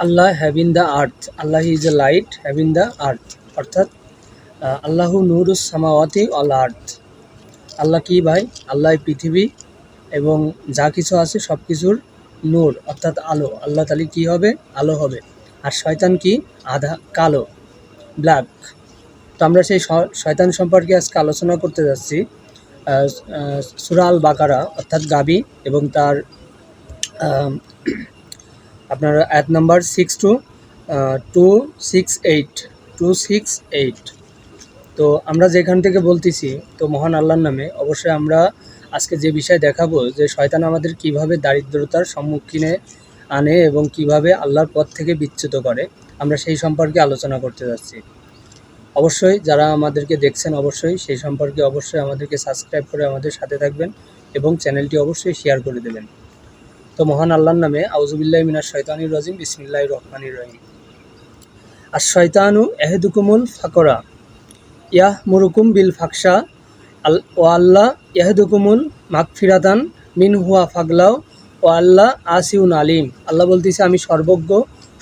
Allah having the earth Allah is a light having the earth অর্থাৎ আল্লাহু নুরুস সামাওয়াতি all আর্থ। আল্লাহ কি ভাই? আল্লাহ পৃথিবী এবং যা কিছু আছে সব কিছুর নূর, অর্থাৎ আলো। আল্লাহ তালি কি হবে? আলো হবে। আর শয়তান কি? আধা, কালো ব্ল্যাক তো আমরা সেই শয়তান সম্পর্কে আজকে আলোচনা করতে যাচ্ছি। সুরাল বাকারা অর্থাৎ গাবি এবং তার আপনার add number six two two six eight two six eight তো আমরা যেখান থেকে বলতেছি, তো মহান আল্লাহর নামে, অবশ্যই আমরা আজকে যে বিষয় দেখাবো, যে শয়তান আমাদের কীভাবে দারিদ্রতার সম্মুখীনে আনে এবং কীভাবে আল্লাহর পথ থেকে বিচ্যুত করে, আমরা সেই সম্পর্কে আলোচনা করতে যাচ্ছি। অবশ্যই যারা আমাদেরকে দেখছেন, অবশ্যই সেই সম্পর্কে অবশ্যই আমাদেরকে সাবস্ক্রাইব করে আমাদের সাথে থাকবেন এবং চ্যানেলটি অবশ্যই শেয়ার করে দেবেন। তো মহান আল্লাহর নামে আউজুবিল্লাহ মিনার শৈতানির রাজিম বিসমিল্লাহ রহমানির রহিম। আর শয়তানু এহেদুকুমুল ফাকরা ইয়াহ মুরুকুম বিল ফাকসা আল ও আল্লাহ ইয়াহেদুকুমুল মাগফিরাতান মিন হুয়া ফাগলাও, ও আল্লাহ আসিউন আলিম। আল্লাহ বলতেছে, আমি সর্বজ্ঞ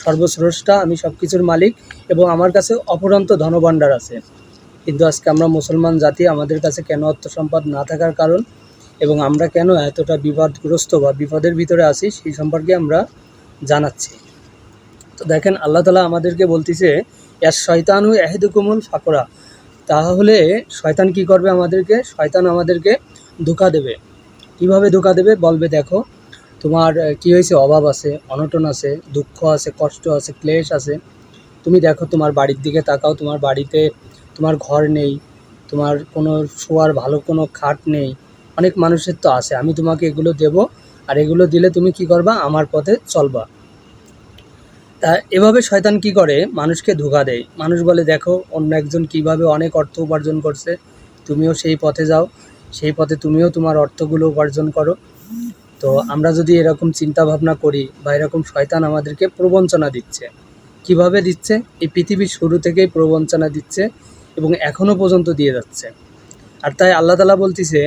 সর্বশ্রেষ্ঠা আমি সব কিছুর মালিক এবং আমার কাছে অপরন্ত ধনভাণ্ডার আছে। কিন্তু আজকে আমরা মুসলমান জাতি, আমাদের কাছে কেন অর্থ সম্পদ না থাকার কারণ এবং আমরা কেন এতটা বিপদগ্রস্ত বা বিপদের ভিতরে আছি সেই সম্পর্কে আমরা জানাচ্ছি। তো দেখেন, আল্লাহ তালা আমাদেরকে বলতেছে ইয়ার শয়তানু এহেদুকুমুল ফাকরা। তাহলে শয়তান কি করবে আমাদেরকে? শয়তান আমাদেরকে ধোকা দেবে। কীভাবে ধোকা দেবে? বলবে, দেখো, তোমার কি হয়েছে? অভাব আছে, অনটন আছে, দুঃখ আছে, কষ্ট আছে, ক্লেশ আছে। তুমি দেখো, তোমার বাড়ির দিকে তাকাও, তোমার বাড়িতে তোমার ঘর নেই, তোমার কোনো শোয়ার ভালো কোনো খাট নেই অনেক মানুষের তো আছে। আমি তোমাকে এগুলো দেব আর এগুলো দিলে তুমি কি করবা? আমার পথে চলবা। তা এভাবে শয়তান কি করে? মানুষকে ধোকা দেয়। মানুষ বলে, দেখো, অন্য একজন কীভাবে অনেক অর্থ উপার্জন করছে। তুমিও সেই পথে যাও। সেই পথে তুমিও তোমার অর্থগুলো উপার্জন করো। তো আমরা যদি এরকম চিন্তা ভাবনা করি বা এরকম শয়তান আমাদেরকে প্রবঞ্চনা দিচ্ছে, কীভাবে দিচ্ছে? এই পৃথিবীর শুরু থেকেই প্রবঞ্চনা দিচ্ছে এবং এখনও পর্যন্ত দিয়ে যাচ্ছে। আর তাই আল্লাহ তালা বলতেছে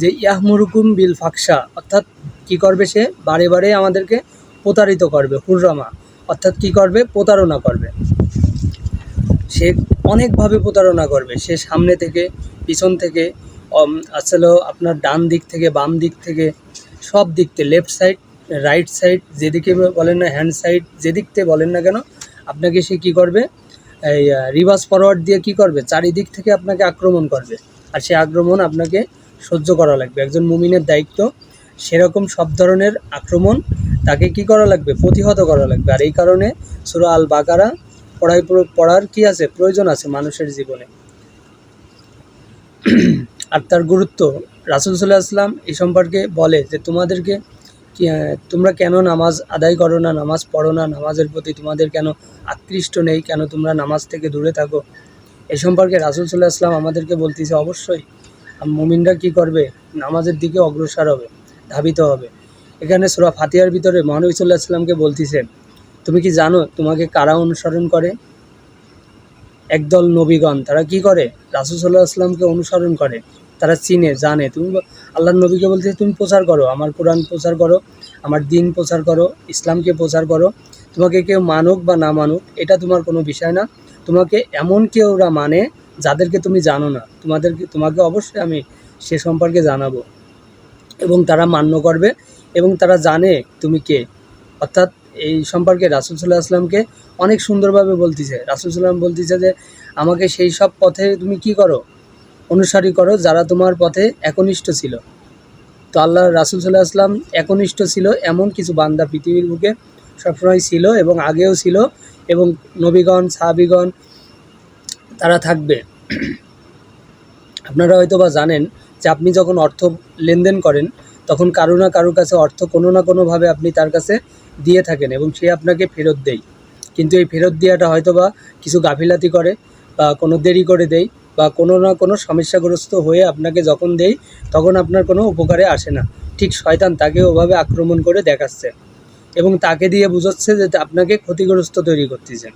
যে ইয়াহমুরুকুম বিল ফাকসা অর্থাৎ কি করবে সে? বারে বারে আমাদেরকে প্রতারিত করবে, হুররামা। অর্থাৎ কি করবে? প্রতারণা করবে। সে অনেকভাবে প্রতারণা করবে। সে সামনে থেকে, পিছন থেকে আসলে আপনার ডান দিক থেকে, বাম দিক থেকে, সব দিক থেকে লেফট সাইড রাইট সাইড যেদিকে বলেন না হ্যান্ড সাইড যেদিক থেকে বলেন না কেন, আপনাকে সে কি করবে? এই রিভার্স ফরওয়ার্ড দিয়ে কি করবে? চারিদিক থেকে আপনাকে আক্রমণ করবে। আর সে আক্রমণ আপনাকে সহ্য করা লাগবে। একজন মুমিনের দায়িত্ব সেরকম সব ধরনের আক্রমণ তাকে কি করা লাগবে? প্রতিহত করা লাগবে। আর এই কারণে সুরা আল বাকারা পড়াই পড়ার কি আছে? প্রয়োজন আছে মানুষের জীবনে। আর তার গুরুত্ব, রাসুল সাল্লাহ আসলাম এই সম্পর্কে বলে যে তোমাদেরকে তোমরা কেন নামাজ আদায় করো না, নামাজ পড়ো না, নামাজের প্রতি তোমাদের কেন আকৃষ্ট নেই, কেন তোমরা নামাজ থেকে দূরে থাকো? এ সম্পর্কে রাসুল সাল্লাহ আসলাম আমাদেরকে বলতেছে অবশ্যই মুমিনরা কি করবে? নামাজের দিকে অগ্রসর হবে, ধাবিত হবে। এখানে সুরা ফাতিহার ভিতরে মহানবী সাল্লাহ আসলামকে বলতেছেন, তুমি কি জানো তোমাকে কারা অনুসরণ করে? একদল নবীগণ, তারা কি করে? রাসুল সাল্লাহ আসলামকে অনুসরণ করে, তারা চিনে, জানে। তুমি আল্লাহর নবীকে বলতে তুমি প্রচার করো, আমার কোরআন প্রচার করো, আমার দিন প্রচার করো, ইসলামকে প্রচার করো। তোমাকে কেউ মানুক বা না মানুক, এটা তোমার কোনো বিষয় না। তোমাকে এমন কেউ ওরা মানে যাদেরকে তুমি জানো না, তোমাদেরকে, তোমাকে অবশ্যই আমি সে সম্পর্কে জানাব। এবং তারা মান্য করবে এবং তারা জানে তুমি কে। অর্থাৎ এই সম্পর্কে রাসুল সাল্লাহ আসলামকে অনেক সুন্দরভাবে বলতেছে। রাসুল সাল্লাম বলতেছে যে, আমাকে সেই সব পথে তুমি কি করো? অনুসারী করো যারা তোমার পথে একনিষ্ঠ ছিল। তো আল্লাহ রাসুল সাল্লাহ আসলাম একনিষ্ঠ ছিল, এমন কিছু বান্দা পৃথিবীর বুকে সবসময় ছিল এবং আগেও ছিল এবং নবীগণ, সাহাবিগণ, তারা থাকবে। আপনারা হয়তো বা জানেন যে আপনি যখন অর্থ লেনদেন করেন, তখন কারও না কারোর কাছে অর্থ কোনো না কোনোভাবে আপনি তার কাছে দিয়ে থাকেন এবং সে আপনাকে ফেরত দেয়। কিন্তু এই ফেরত দেওয়াটা হয়তো বা কিছু গাফিলাতি করে বা কোনো দেরি করে দেয় বা কোনো না কোনো সমস্যাগ্রস্ত হয়ে আপনাকে যখন দেয়, তখন আপনার কোনো উপকারে আসে না। ঠিক শয়তান তাকে ওভাবে আক্রমণ করে দেখাচ্ছে এবং তাকে দিয়ে বোঝাচ্ছে যে আপনাকে ক্ষতিগ্রস্ত তৈরি করতেছে।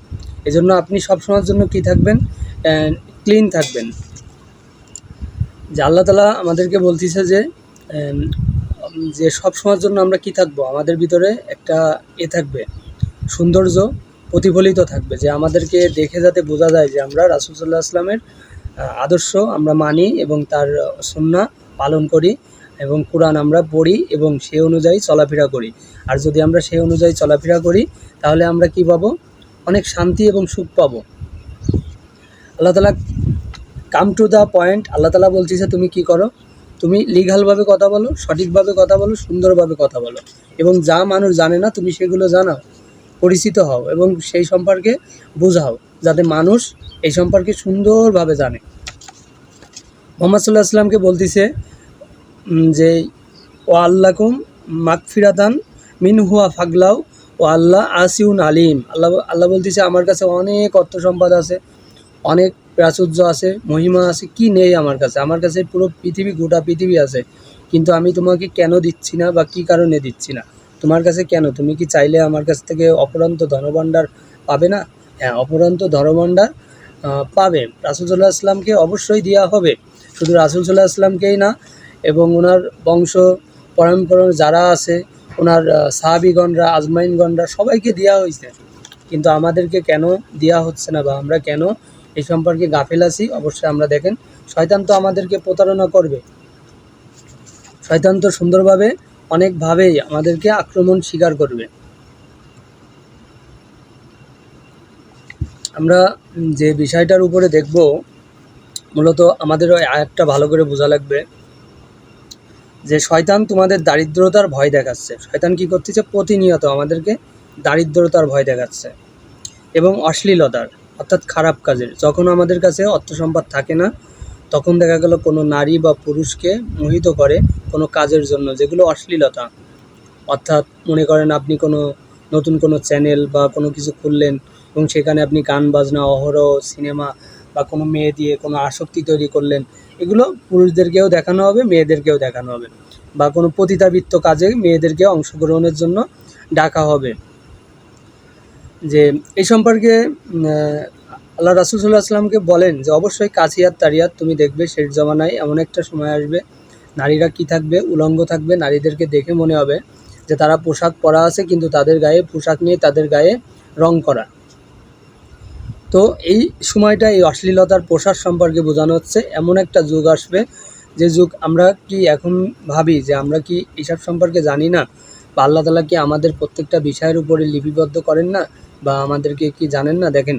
এজন্য আপনি সবসময়ের জন্য কি থাকবেন? ক্লিন থাকবেন। যে আল্লাহ তালা আমাদেরকে বলতেছে যে যে সব সময়ের জন্য আমরা কি থাকব? আমাদের ভিতরে একটা এ থাকবে, সৌন্দর্য প্রতিফলিত থাকবে, যে আমাদেরকে দেখে যাতে বোঝা যায় যে আমরা রাসুল সাল্লাহ আসলামের আদর্শ আমরা মানি এবং তার সন্না পালন করি এবং কোরআন আমরা পড়ি এবং সে অনুযায়ী চলাফেরা করি। আর যদি আমরা সেই অনুযায়ী চলাফেরা করি, তাহলে আমরা কি পাবো? অনেক শান্তি এবং সুখ পাবো। আল্লাহ তালা come to the point, Allah তালা বলতেছে তুমি কি করো? তুমি লিগালভাবে কথা বলো, সঠিকভাবে কথা বলো, সুন্দরভাবে কথা বলো। এবং যা মানুষ জানে না, তুমি সেগুলো জানাও, পরিচিত হও এবং সেই সম্পর্কে বোঝাও, যাতে মানুষ এই সম্পর্কে সুন্দরভাবে জানে। মোহাম্মদ সাল্লাহ আসলামকে বলতেছে যে, ও আল্লাকুম মাগফিরাতান মিন হুয়া ফাগলাও ও আল্লাহ আসিউন আলিম। আল্লাহ আল্লাহ বলতেছে, আমার কাছে অনেক অর্থ সম্পদ আছে অনেক প্রাচুর্য আছে, মহিমা আছে, কি নেই আমার কাছে? আমার কাছে পুরো পৃথিবী, গোটা পৃথিবী আছে। কিন্তু আমি তোমাকে কেন দিচ্ছি না বা কি কারণে দিচ্ছি না? তোমার কাছে কেন? তুমি কি চাইলে আমার কাছ থেকে অপরন্ত ধনভাণ্ডার পাবে না? হ্যাঁ অপরন্ত ধনভাণ্ডার পাবে। রাসুলসাল্লাহ আসলামকে অবশ্যই দেওয়া হবে। শুধু রাসুলসাল্লাহ আসলামকেই না, এবং ওনার বংশ পরম্পরা যারা আছে, ওনার সাহাবিগণরা, আজমাইনগণরা সবাইকে দেওয়া হয়েছে। কিন্তু আমাদেরকে কেন দেওয়া হচ্ছে না বা আমরা কেন এই সম্পর্কে গাফেল আছি, অবশ্যই আমরা দেখেন। শয়তান তো আমাদেরকে প্রতারণা করবে। শয়তান তো সুন্দরভাবে, অনেকভাবেই আমাদেরকে আক্রমণ স্বীকার করবে। আমরা যে বিষয়টার উপরে দেখব, মূলত আমাদের ওই আয়াতটা ভালো করে বোঝা লাগবে। যে শয়তান তোমাদের দারিদ্রতার ভয় দেখাচ্ছে। শয়তান কি করতেছে? প্রতিনিয়ত আমাদেরকে দারিদ্রতার ভয় দেখাচ্ছে এবং অশ্লীলতার। অর্থাৎ খারাপ কাজের। যখন আমাদের কাছে অর্থ সম্পদ থাকে না, তখন দেখা গেল কোনো নারী বা পুরুষকে মোহিত করে কোনো কাজের জন্য, যেগুলো অশ্লীলতা। অর্থাৎ মনে করেন আপনি কোনো নতুন কোনো চ্যানেল বা কোনো কিছু খুললেন এবং সেখানে আপনি গান, বাজনা, অহরহ, সিনেমা বা কোনো মেয়ে দিয়ে কোনো আসক্তি তৈরি করলেন, এগুলো পুরুষদেরকেও দেখানো হবে, মেয়েদেরকেও দেখানো হবে। বা কোনো পতিতাবৃত্ত কাজে মেয়েদেরকে অংশগ্রহণের জন্য ডাকা হবে। যে এই সম্পর্কে আল্লাহ রাসুলসাল্লাহ আসলামকে বলেন যে অবশ্যই কাছিয়াত তারিয়াত তুমি দেখবে শেষ জমানায় এমন একটা সময় আসবে, নারীরা কি থাকবে, উলঙ্গ থাকবে, নারীদেরকে দেখে মনে হবে যে তারা পোশাক পরা আছে কিন্তু তাদের গায়ে পোশাক নিয়ে তাদের গায়ে রং করা। তো এই সময়টা এই অশ্লীলতার পোশাক সম্পর্কে বোঝানো হচ্ছে, এমন একটা যুগ আসবে যে যুগ আমরা কি এখন ভাবি যে আমরা কি এইসব সম্পর্কে জানি না? বা আল্লাহ তালা কি আমাদের প্রত্যেকটা বিষয়ের উপরে লিপিবদ্ধ করেন না? বা আমাদেরকে কি জানেন না? দেখেন,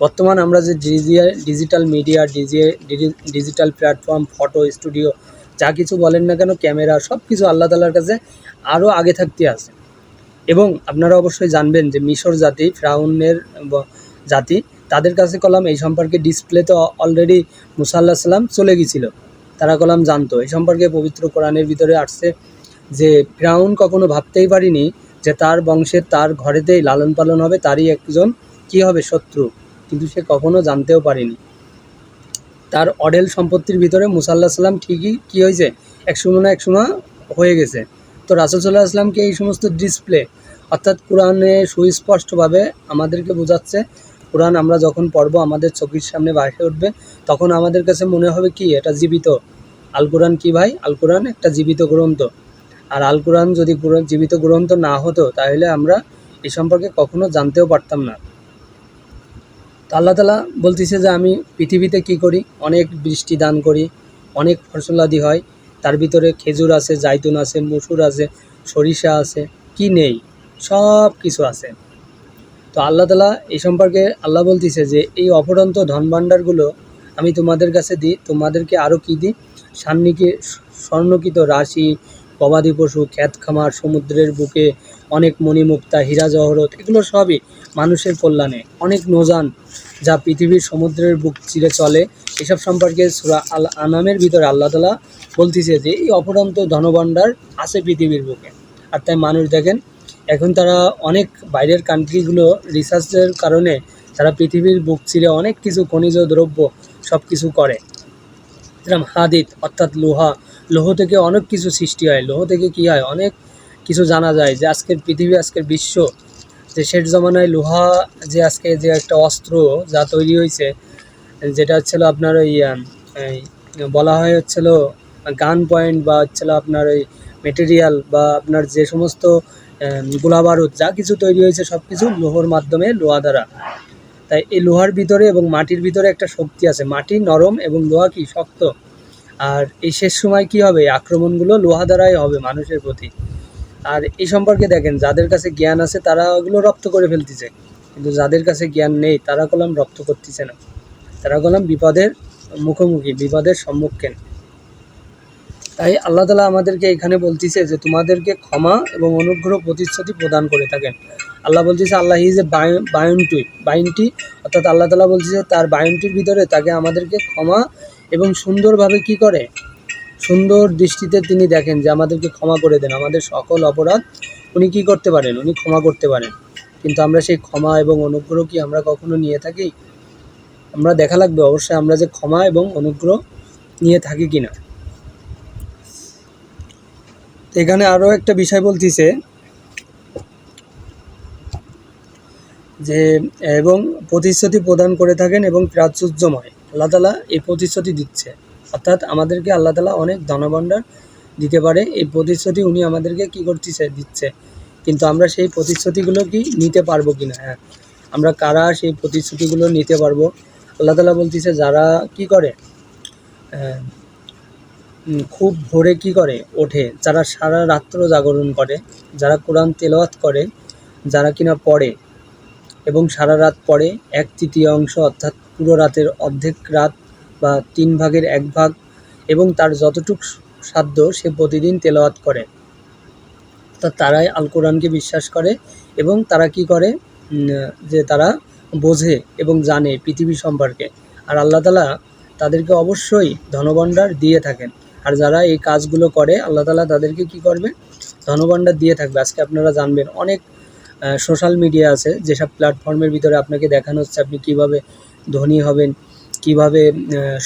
বর্তমান আমরা যে digi- digital media digi digital platform photo studio যা কিছু বলেন না কেন ক্যামেরা সব কিছু আল্লাহ তালার কাছে আরও আগে থাকতে আছে। এবং আপনারা অবশ্যই জানবেন যে মিশর জাতি, ফ্রাউনের জাতি, তাদের কাছে কলাম এই সম্পর্কে ডিসপ্লে তো অলরেডি মুসা আল্লাহ সাল্লাম চলে গিয়েছিল। তারা কলাম জানতো। এই সম্পর্কে পবিত্র কোরআনের ভিতরে আসছে যে ফ্রাউন কখনো ভাবতেই পারিনি যে তার বংশের তার ঘরেতেই লালন পালন হবে, তারই একজন কি হবে শত্রু? কিন্তু সে কখনো জানতেও পারেনি। তার অডেল সম্পত্তির ভিতরে মুসাল্লাহ সাল্লাম ঠিকই কী হয়েছে? এক সময় না এক সময় হয়ে গেছে। তো রাসুল সাল্লাহ আসলামকে এই সমস্ত ডিসপ্লে অর্থাৎ কোরআনে সুস্পষ্টভাবে আমাদেরকে বোঝাচ্ছে, কোরআন আমরা যখন পড়ব আমাদের চোখের সামনে বাইরে উঠবে, তখন আমাদের কাছে মনে হবে কি? এটা জীবিত। আল কোরআন কি ভাই? আল কোরআন একটা জীবিত গ্রন্থ। আর আল কোরআন যদি জীবিত গ্রন্থ না হতো, তাহলে আমরা এই সম্পর্কে কখনো জানতেও পারতাম না। তো আল্লাহ তালা বলতেছে যে, আমি পৃথিবীতে কি করি? অনেক বৃষ্টি দান করি, অনেক ফসলাদি হয়। তার ভিতরে খেজুর আছে জাইতুন আছে, মসুর আছে, সরিষা আছে, কি নেই, সব কিছু আছে। তো আল্লাহ তালা এই সম্পর্কে আল্লাহ বলতেছে যে, এই অপরন্ত ধন ভাণ্ডারগুলো আমি তোমাদের কাছে দিই, তোমাদেরকে আরও কী দিই? সান্নিকে স্বর্ণকিত রাশি গবাদি পশু খ্যাত খামার, সমুদ্রের বুকে অনেক মণিমুক্তা, হীরা জহরত, এগুলো সবই মানুষের কল্যাণে। অনেক নৌযান যা পৃথিবীর সমুদ্রের বুক চিরে চলে। এসব সম্পর্কে সুরা আল আনামের ভিতরে আল্লাহ তালা বলতেছে যে, এই অপরন্ত ধনভাণ্ডার আছে পৃথিবীর বুকে। আর তাই মানুষ দেখেন, এখন তারা অনেক বাইরের কান্ট্রিগুলো রিসার্চের কারণে তারা পৃথিবীর বুক চিরে অনেক কিছু খনিজ দ্রব্য সব কিছু করে। যেরকম হাদিত অর্থাৎ লোহা লৌহ থেকে অনেক কিছু সৃষ্টি হয় লৌহ থেকে কি হয়? অনেক কিছু জানা যায় যে আজকের পৃথিবী আজকের বিশ্ব যে শেষ জমানায় লোহা যে আজকে যে একটা অস্ত্র যা তৈরি হয়েছে যেটা হচ্ছিল আপনার ওই বলা হয় হচ্ছিল গান পয়েন্ট বা হচ্ছিল আপনার ওই মেটেরিয়াল বা আপনার যে সমস্ত আহ, গোলা বারুদ যা কিছু তৈরি হয়েছে সব কিছু লোহর মাধ্যমে লোহা দ্বারা। তাই এই লোহার ভিতরে এবং মাটির ভিতরে একটা শক্তি আছে। মাটি নরম এবং লোহা কি শক্ত? আর এই শেষ সময় কি হবে? আক্রমণগুলো লোহা দ্বারাই হবে মানুষের প্রতি। আর এই সম্পর্কে দেখেন, যাদের কাছে জ্ঞান আছে তারা ওগুলো রপ্ত করে ফেলতেছে। কিন্তু যাদের কাছে জ্ঞান নেই, তারা কলম রপ্ত করতেছে না। তারা কলম বিপদের মুখোমুখি, বিপদের সম্মুখীন। তাই আল্লাহ তালা আমাদেরকে এখানে বলতেছে যে, তোমাদেরকে ক্ষমা এবং অনুগ্রহ প্রতিশ্রুতি প্রদান করে থাকেন। আল্লাহ বলতেছে, আল্লাহ ইজ এ বায়নটি বায়নটি অর্থাৎ আল্লাহ তালা বলতেছে, তার বায়নটির ভিতরে তাকে আমাদেরকে ক্ষমা এবং সুন্দরভাবে কি করে? সুন্দর দৃষ্টিতে তিনি দেখেন যে আমাদেরকে ক্ষমা করে দেন। আমাদের সকল অপরাধ উনি কি করতে পারেন? উনি ক্ষমা করতে পারেন। কিন্তু আমরা সেই ক্ষমা এবং অনুগ্রহ কি আমরা কখনো নিয়ে থাকি? আমরা দেখা লাগবে অবশ্যই আমরা যে ক্ষমা এবং অনুগ্রহ নিয়ে থাকি কিনা তো এখানে আরও একটা বিষয় বলতেছে যে, এবং প্রতিশ্রুতি প্রদান করে থাকেন এবং প্রাচুর্যময়। আল্লাহ তালা এই প্রতিশ্রুতি দিচ্ছে। অর্থাৎ আমাদেরকে আল্লাহ তালা অনেক ধনভাণ্ডার দিতে পারে। এই প্রতিশ্রুতি উনি আমাদেরকে কি করতেছে, দিচ্ছে। কিন্তু আমরা সেই প্রতিশ্রুতিগুলো কি নিতে পারব কি না হ্যাঁ আমরা কারা সেই প্রতিশ্রুতিগুলো নিতে পারব? আল্লাহ তালা বলতেছে, যারা কি করে খুব ভোরে কি করে ওঠে, যারা সারা রাত্র জাগরণ করে, যারা কোরআন তেলাওয়াত করে, যারা কিনা পড়ে এবং সারা রাত পড়ে এক তৃতীয় অংশ, অর্থাৎ পুরো রাতের অর্ধেক রাত বা তিন ভাগের এক ভাগ এবং তার যতটুক সাধ্য সে প্রতিদিন তেলাওয়াত করে। অর্থাৎ তারাই আল কোরআনকে বিশ্বাস করে এবং তারা কি করে? যে তারা বোঝে এবং জানে পৃথিবী সম্পর্কে। আর আল্লাহ তালা তাদেরকে অবশ্যই ধনভাণ্ডার দিয়ে থাকেন। আর যারা এই কাজগুলো করে, আল্লাহ তালা তাদেরকে কি করবে? ধনভাণ্ডার দিয়ে থাকবে। আজকে আপনারা জানবেন অনেক সোশ্যাল মিডিয়া আছে, যেসব প্ল্যাটফর্মের ভিতরে আপনাকে দেখানো হচ্ছে, আপনি কীভাবে ধনী হবেন, কীভাবে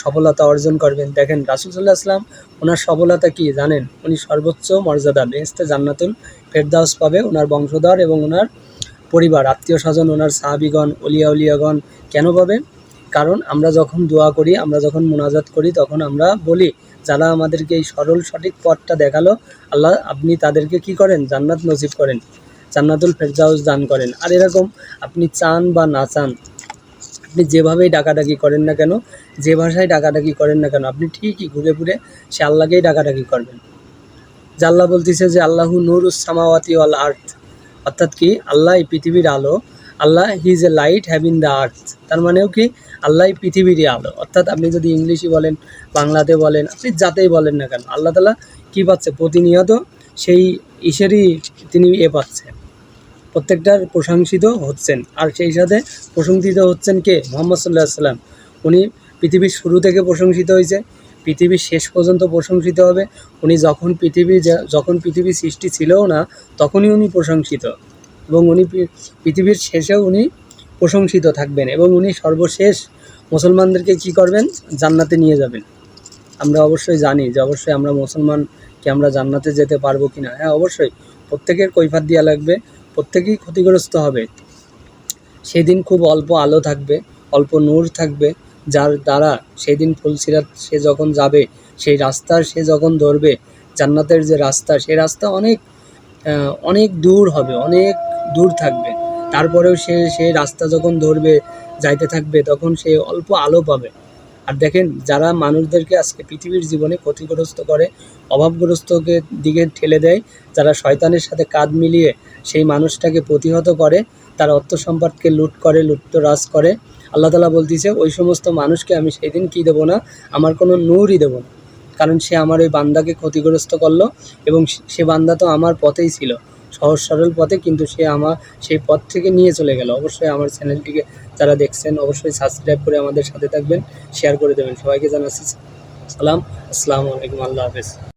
সফলতা অর্জন করবেন। দেখেন রাসুলসাল্লাহ আসলাম ওনার সফলতা কি জানেন? উনি সর্বোচ্চ মর্যাদা বেহেস্তে জান্নাতুল ফেরদাউস পাবে ওনার বংশধর এবং ওনার পরিবার, আত্মীয় স্বজন, ওনার সাহাবিগণ অলিয়া উলিয়াগণ কেন পাবে? কারণ আমরা যখন দোয়া করি, আমরা যখন মোনাজাত করি, তখন আমরা বলি, যারা আমাদেরকে এই সরল সঠিক পথটা দেখাল, আল্লাহ আপনি তাদেরকে কি করেন? জান্নাত নসিব করেন। জান্নাতুল ফেরদাউস দান করেন। আর এরকম আপনি চান বা না চান, আপনি যেভাবেই ডাকাডাকি করেন না কেন, যে ভাষায় ডাকাডাকি করেন না কেন, আপনি ঠিকই ঘুরে ঘুরে সে আল্লাহকেই ডাকাডাকি করবেন। যে আল্লাহ বলতেছে যে, আল্লাহু নুরুস সামাওয়াতি ওয়াল আর্থ অর্থাৎ কি আল্লাহ এই পৃথিবীর আলো, Allah he is a light having the earth. তার মানেও কি আল্লাহ পৃথিবীরই আলো। অর্থাৎ আপনি যদি ইংলিশই বলেন, বাংলাতে বলেন, আপনি যাতেই বলেন না কেন, আল্লাহ তালা কী পাচ্ছে? প্রতিনিয়ত সেই ইসেরই তিনি এ পাচ্ছে। প্রত্যেকটার প্রশংসিত হচ্ছেন। আর সেই সাথে প্রশংসিত হচ্ছেন কে? মোহাম্মদ সাল্লাহ সাল্লাম উনি পৃথিবীর শুরু থেকে প্রশংসিত হয়েছে পৃথিবীর শেষ পর্যন্ত প্রশংসিত হবে। উনি যখন পৃথিবী যখন পৃথিবী সৃষ্টি ছিলও না, তখনই উনি প্রশংসিত। এবং উনি পৃথিবীর শেষেও উনি প্রশংসিত থাকবেন। এবং উনি সর্বশেষ মুসলমানদেরকে কি করবেন? জান্নাতে নিয়ে যাবেন। আমরা অবশ্যই জানি যে অবশ্যই আমরা মুসলমানকে আমরা জান্নাতে যেতে পারব কি না হ্যাঁ অবশ্যই। প্রত্যেকের কৈফাত দেওয়া লাগবে। প্রত্যেকেই ক্ষতিগ্রস্ত হবে। সেদিন খুব অল্প আলো থাকবে, অল্প নূর থাকবে, যার দ্বারা সেদিন ফুলসিরাত সে যখন যাবে, সেই রাস্তার সে যখন ধরবে, জান্নাতের যে রাস্তা সেই রাস্তা অনেক অনেক দূর হবে, অনেক দূর থাকবে। তারপরেও সে সেই রাস্তা যখন ধরবে, যাইতে থাকবে, তখন সে অল্প আলো পাবে। আর দেখেন, যারা মানুষদেরকে আজকে পৃথিবীর জীবনে ক্ষতিগ্রস্ত করে, অভাবগ্রস্তকে দিকে ঠেলে দেয়, যারা শয়তানের সাথে কাঁধ মিলিয়ে সেই মানুষটাকে প্রতিহত করে, তার অর্থ সম্পদকে লুট করে, লুট্তরাজ করে, আল্লাহ তালা বলতেছে, ওই সমস্ত মানুষকে আমি সেই দিন কী দেবো না? আমার কোনো নূরই দেবো না। কারণ সে আমার ওই বান্দাকে ক্ষতিগ্রস্ত করল এবং সে বান্দা তো আমার পথেই ছিল। সহজ সরল পথে কিন্তু সে আমার সেই পথ থেকে নিয়ে চলে গেল। অবশ্যই আমার চ্যানেলটিকে যারা দেখছেন, অবশ্যই সাবস্ক্রাইব করে আমাদের সাথে থাকবেন শেয়ার করে দেবেন। সবাইকে জানাচ্ছি, সালাম। আসসালামু আলাইকুম, আল্লাহ হাফেজ।